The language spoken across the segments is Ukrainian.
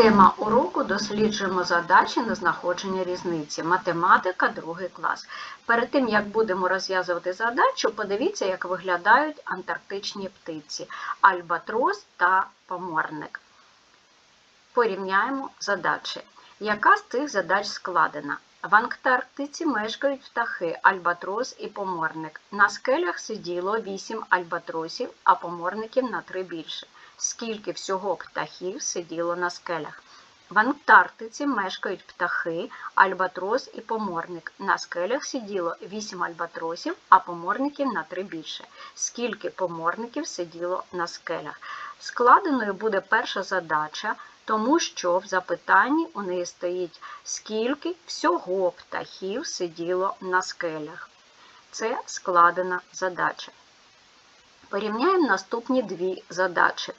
Тема уроку досліджуємо задачі на знаходження різниці. Математика, другий клас. Перед тим, як будемо розв'язувати задачу, подивіться, як виглядають антарктичні птиці альбатрос та поморник. Порівняємо задачі. Яка з цих задач складена? В Антарктиці мешкають птахи альбатрос і поморник. На скелях сиділо 8 альбатросів, а поморників на 3 більше. Скільки всього птахів сиділо на скелях? В Антарктиці мешкають птахи, альбатрос і поморник. На скелях сиділо 8 альбатросів, а поморників на 3 більше. Скільки поморників сиділо на скелях? Складеною буде перша задача, тому що в запитанні у неї стоїть скільки всього птахів сиділо на скелях. Це складена задача. Порівняємо наступні дві задачі.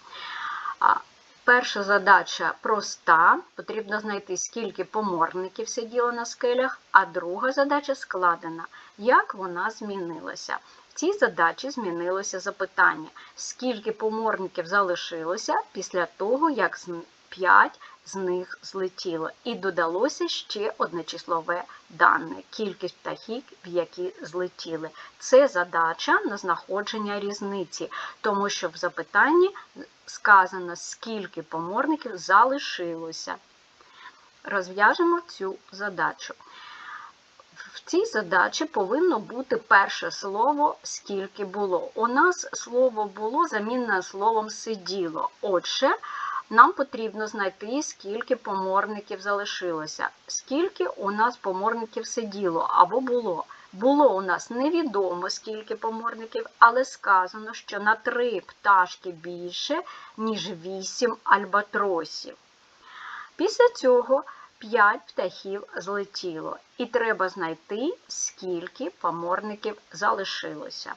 Перша задача проста, потрібно знайти, скільки поморників сиділо на скелях, а друга задача складена, як вона змінилася. В цій задачі змінилося запитання, скільки поморників залишилося після того, як 5 з них злетіло. І додалося ще одне числове дане кількість птахів, які злетіли. Це задача на знаходження різниці, тому що в запитанні сказано, скільки поморників залишилося. Розв'яжемо цю задачу. В цій задачі повинно бути перше слово скільки було. У нас слово було замінене словом сиділо. Отже, нам потрібно знайти, скільки поморників залишилося. Скільки у нас поморників сиділо або було. Було у нас невідомо скільки поморників, але сказано, що на три пташки більше, ніж вісім альбатросів. Після цього 5 птахів злетіло, і треба знайти, скільки поморників залишилося.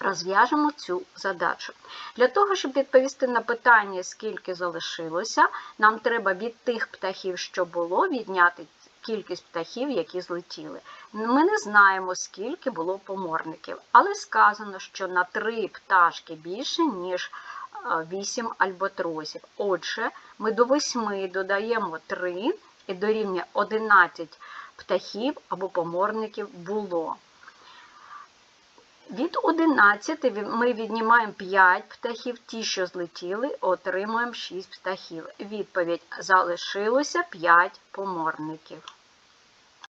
Розв'яжемо цю задачу. Для того, щоб відповісти на питання, скільки залишилося, нам треба від тих птахів, що було, відняти кількість птахів, які злетіли. Ми не знаємо, скільки було поморників, але сказано, що на 3 пташки більше, ніж 8 альбатросів. Отже, ми до 8 додаємо 3 і дорівнює 11 птахів або поморників було. Від 11 ми віднімаємо 5 птахів, ті, що злетіли, отримуємо 6 птахів. Відповідь залишилося 5 поморників.